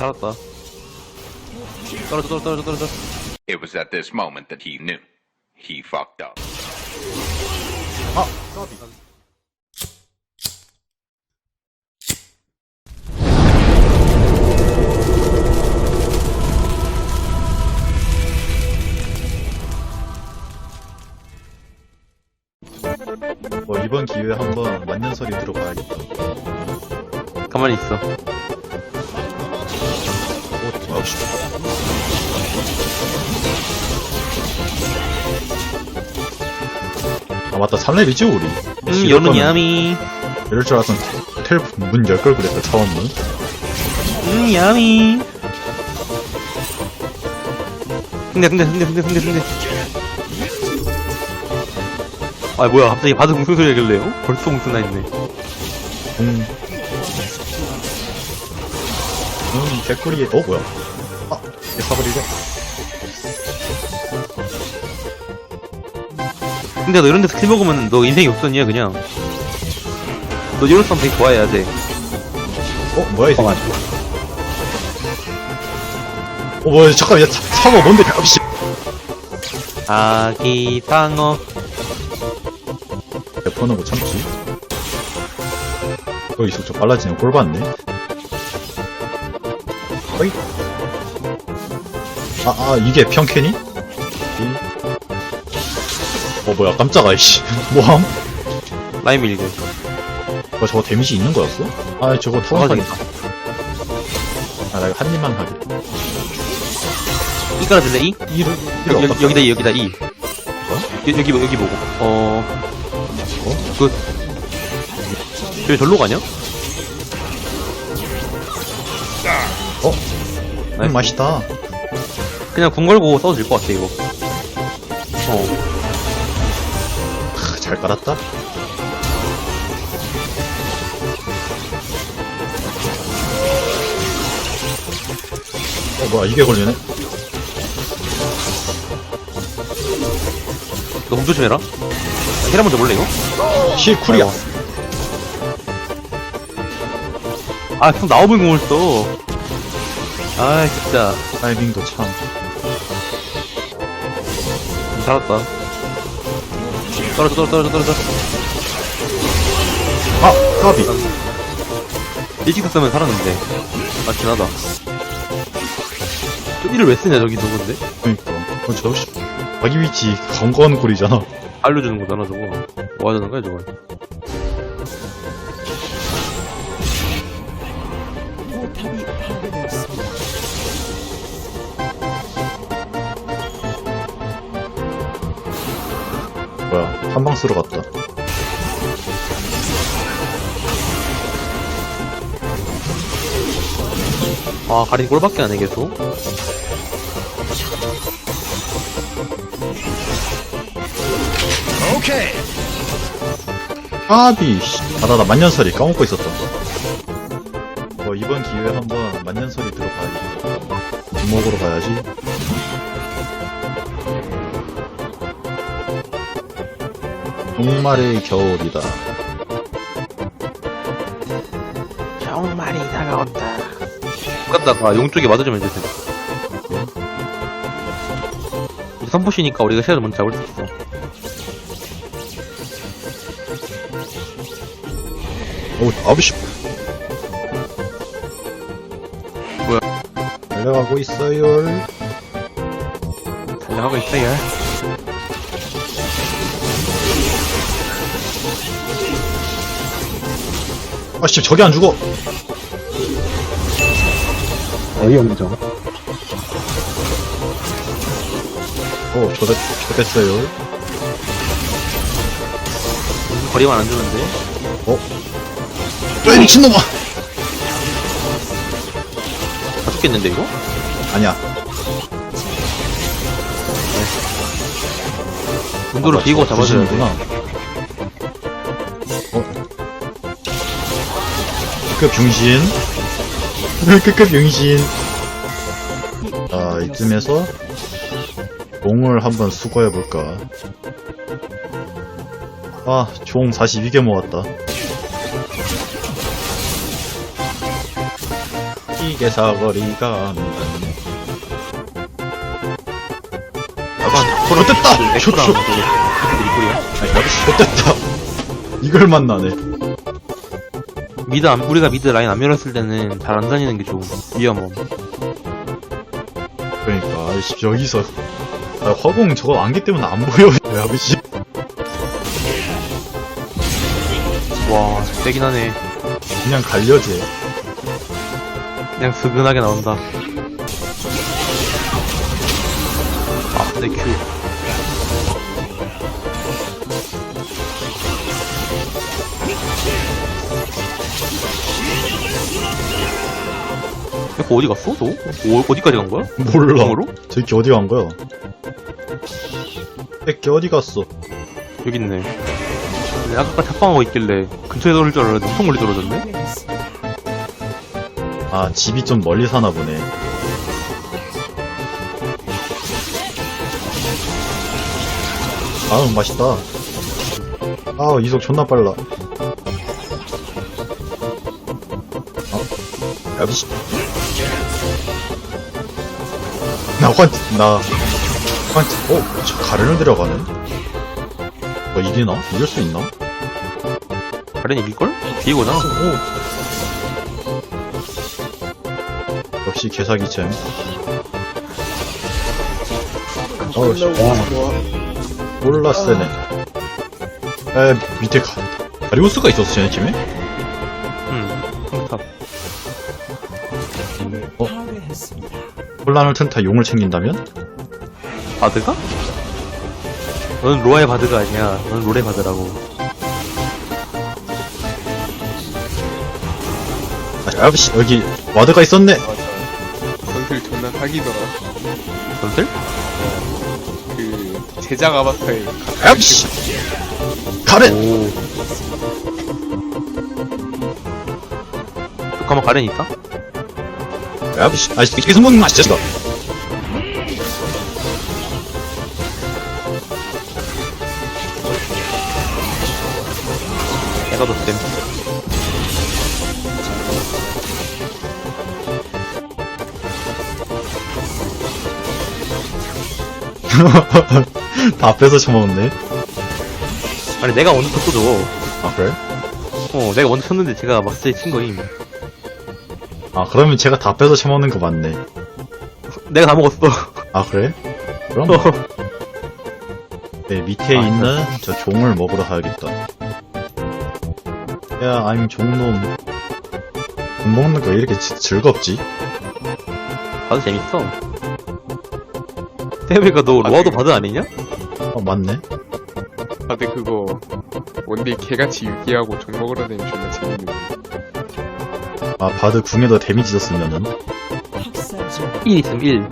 살았다. 떨어져, 떨어져, 떨어져, 떨어져. It was at this moment that he knew. He fucked up. 아, 까비. 뭐 이번 기회에 한번 맞는 소리 들어봐야겠다. 가만히 있어. 아 맞다 3렙이지 우리. 음, 여는 야미. 이럴 줄 알았으면 텔문 열 걸 그랬어 처음 문. 음, 야미. 근데, 근데, 근데, 근데, 근데, 근데. 아, 뭐야, 갑자기 바드 무슨 소리 하길래, 요 벌써 무슨 나 있네. 공. 음, 개꿀이에, 어, 뭐야. 아, 얘 사버리고. 근데 너 이런 데서 킬 먹으면 너 인생이 없었냐, 그냥. 너 이런 싸움 되게 좋아해야 돼. 어, 뭐야, 이 새끼. 어, 뭐야, 잠깐, 야, 사- 사과 뭔데, 아씨. 아기 방어. 대포는 못 참지. 여기 속좀 빨라지네. 꼴 봤네. 어이. 아, 아, 이게? 이. 어, 뭐야, 깜짝아, 이씨. 뭐함? 라임 밀게. 뭐 저거 데미지 있는 거였어? 아 저거 아, 타워사겠다 아나 이거 한 입만 하게 이 깔아줄래, 이? 이를 여기, 여기, 여기다, 이, 여기다, 이. 여, 여기, 여기 보고. 어. 어? 그. 여기 절로 가냐? 어? 음 맛있다 그냥 궁 걸고 써도 될 것 같아, 이거. 어. 크, 잘 깔았다 어 뭐야 이게 걸리네 너공 조심해라. 헤라 먼저 볼래, 이거? 실 쿨이야 아, 형 나오는 공을 써. 아, 진짜. 타이밍도 참 살았다. 떨어져, 떨어져, 떨어져, 떨어져. 아! 까비 일찍 샀으면 살았는데. 맞긴 하다. 저 일을 왜 쓰냐, 저기 누군데? 그니까 그건 저 씨, 자기 위치 건건 꿀이잖아 알려주는 거잖아, 저거. 뭐 하자는 거야, 저걸. 뭐야. 한방 쓰러 갔다. 아, 가린 꼴밖에 안 해, 계속. 까비 씨. 아나 나 만년설이 까먹고 있었다 뭐 이번 기회에 한번 만년설이 들어가야지. 주먹으로 가야지 정말의 겨울이다 정말이 다가온다. 갔다가 용 쪽에 맞아주면 되지. 이제 선포시니까 우리가 시야를 먼저 잡을 수 있어. 오 아비씨 뭐야? 달려가고 있어요 달려가고 있어요. 아씨 저기 안 죽어 어이없는 저거. 오 저됐 저됐어요 거리만 안 주는데. 왜 미친놈아 다 죽겠는데, 이거? 아니야 문도를 아, 비고 저 잡아줘야 돼. 부시는구나. 급 병신. 급급 병신. 아, 이쯤에서 공을 한번 수거해볼까. 아, 총 42개 모았다. 이게 사거리가 안 닿네. 약간 어, 됐다! 에코랑 쇼쇼! 리콜이야 아니, 아저씨, 됐다! 이걸 만나네. 미드 안, 우리가 미드 라인 안 밀었을 때는 잘 안 다니는 게 좋은 위험함 그러니까, 아이씨, 여기서. 아, 화공 저거 안개 때문에 안 보여. 야, 아저씨. 와 세긴 하네 그냥 갈려지. 그냥 스근하게 나온다 아내 큐 이거 어디 갔어? 너? 어, 어디까지 간 거야? 몰라. 으로 저기 어디 간 거야? 새끼 어디 갔어? 여기 있네. 아까 잡방하고 있길래 근처에 떨어질 줄 알았는데 엄청 멀리 떨어졌네? 아, 집이 좀 멀리 사나 보네. 아우, 맛있다. 아우, 이속 존나 빨라. 야비씨. 나 환, 나, 환, 어, 저 가르는 데려가네? 어, 이기나? 이길 수 있나? 가렌 이길걸? 비고잖아. 오. 역시 개사기챔. 어우, 씨. 몰라, 세네. 에, 밑에 가, 다리우스가 있었어, 쟤네 팀에? 혼란을 튼타 용을 챙긴다면? 바드가? 너는 로아의 바드가 아니야. 너는 롤의 바드라고. 아, 야비씨, 여기, 와드가 있었네! 전술 존나 사기더라. 전설? 그 제작 아바타에 야비씨! 가렌! 오. 잠깐만, 가렌 있다? 야비씨, 아이씨, 이게 성공 맛있어. 내가 더 쌤. 다 앞에서 처먹었네. 아니, 내가 먼저 쳤어, 저거. 아, 그래? 어, 내가 먼저 쳤는데 제가 막스에 친 거임. 아, 그러면 제가 다 앞에서 처먹는 거 맞네. 내가 다 먹었어. 아, 그래? 그럼 뭐. 네, 밑에 아, 있는 저 종을 먹으러 가야겠다. 야, I'm 종놈. 종 먹는 거왜 이렇게 지- 즐겁지? 바드 재밌어. 세미가 너 로아도 바드 아니냐? 어, 맞네. 다들 그거 원딜 개같이 유기하고 종 먹으러 다니면 존나 재밌는데. 아, 바드 궁에도 데미지 줬으면은. 1 있음, 1.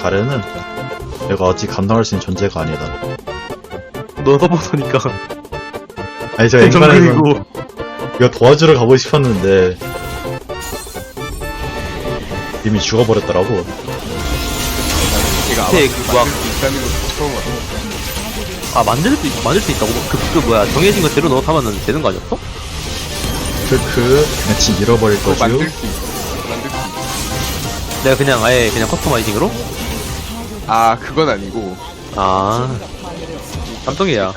가래는 내가 아직 감당할 수 있는 존재가 아니다. 너 서포터니까. 아니, 제가 정글이고. 이거 도와주러 가고 싶었는데, 이미 죽어버렸더라고. 제가 밑에 아바타 그 처음 알아. 아, 만들 수, 있- 만들 수 있다고? 그, 그 뭐야, 정해진 거 재료 넣어 하면 되는 거 아니었어? 크크, 같이 잃어버릴 그거 거죠. 만들 수 있어. 만들 수 있어. 내가 그냥 아예 그냥 커스터마이징으로? 아 그건 아니고 아. 깜짝이야.